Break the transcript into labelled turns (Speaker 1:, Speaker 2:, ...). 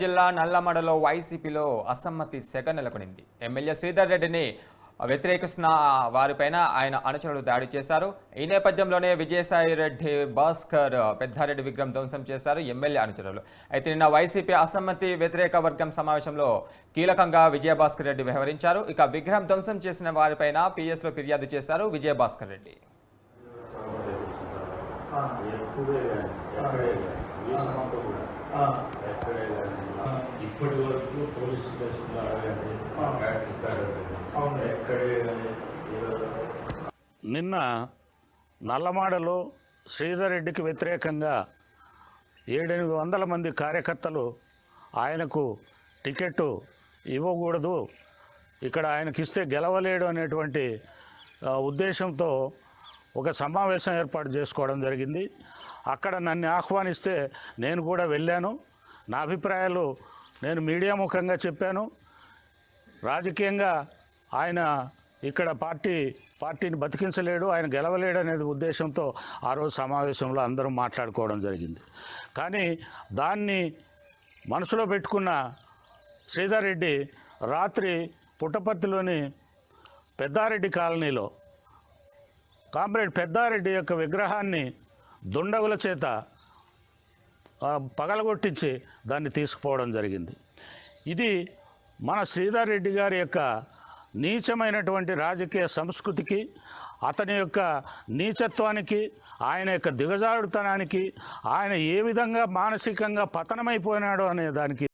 Speaker 1: జిల్లా నల్లమడలో వైసీపీలో అసమ్మతి సెగ నెలకొనింది. ఎమ్మెల్యే శ్రీధర్ రెడ్డిని వ్యతిరేకిస్తున్న వారిపైన ఆయన అనుచరులు దాడి చేశారు. ఈ నేపథ్యంలోనే విజయసాయి రెడ్డి భాస్కర్ పెద్దారెడ్డి విగ్రహం ధ్వంసం చేశారు ఎమ్మెల్యే అనుచరులు. అయితే నిన్న వైసీపీ అసమ్మతి వ్యతిరేక వర్గం సమావేశంలో కీలకంగా విజయభాస్కర్ రెడ్డి వ్యవహరించారు. ఇక విగ్రహం ధ్వంసం చేసిన వారిపైన పిఎస్లో ఫిర్యాదు చేశారు విజయభాస్కర్ రెడ్డి.
Speaker 2: కానీ ఎక్కడే కానీ కూడా ఎక్కడే కానీ ఇప్పటి వరకు పోలీస్ ఈరోజు
Speaker 3: నిన్న నల్లమాడలో శ్రీధర్ రెడ్డికి వ్యతిరేకంగా ఏడెనిమిది వందల మంది కార్యకర్తలు ఆయనకు టికెట్ ఇవ్వకూడదు ఇక్కడ ఆయనకి ఇస్తే గెలవలేడు అనేటువంటి ఉద్దేశంతో ఒక సమావేశం ఏర్పాటు చేసుకోవడం జరిగింది. అక్కడ నన్ను ఆహ్వానిస్తే నేను కూడా వెళ్ళాను. నా అభిప్రాయాలు నేను మీడియా ముఖంగా చెప్పాను. రాజకీయంగా ఆయన ఇక్కడ పార్టీ పార్టీని బతికించలేడు ఆయన గెలవలేడు అనేది ఉద్దేశంతో ఆ రోజు సమావేశంలో అందరూ మాట్లాడుకోవడం జరిగింది. కానీ దాన్ని మనసులో పెట్టుకున్న శ్రీధర్ రెడ్డి రాత్రి పుట్టపర్తిలోని పెద్దారెడ్డి కాలనీలో కామ్రేడ్ పెద్దారెడ్డి యొక్క విగ్రహాన్ని దుండగుల చేత పగలగొట్టించి దాన్ని తీసుకుపోవడం జరిగింది. ఇది మన శ్రీధర్ రెడ్డి గారి యొక్క నీచమైనటువంటి రాజకీయ సంస్కృతికి అతని యొక్క నీచత్వానికి ఆయన యొక్క దిగజారుడుతనానికి ఆయన ఏ విధంగా మానసికంగా పతనమైపోయినాడో అనే దానికి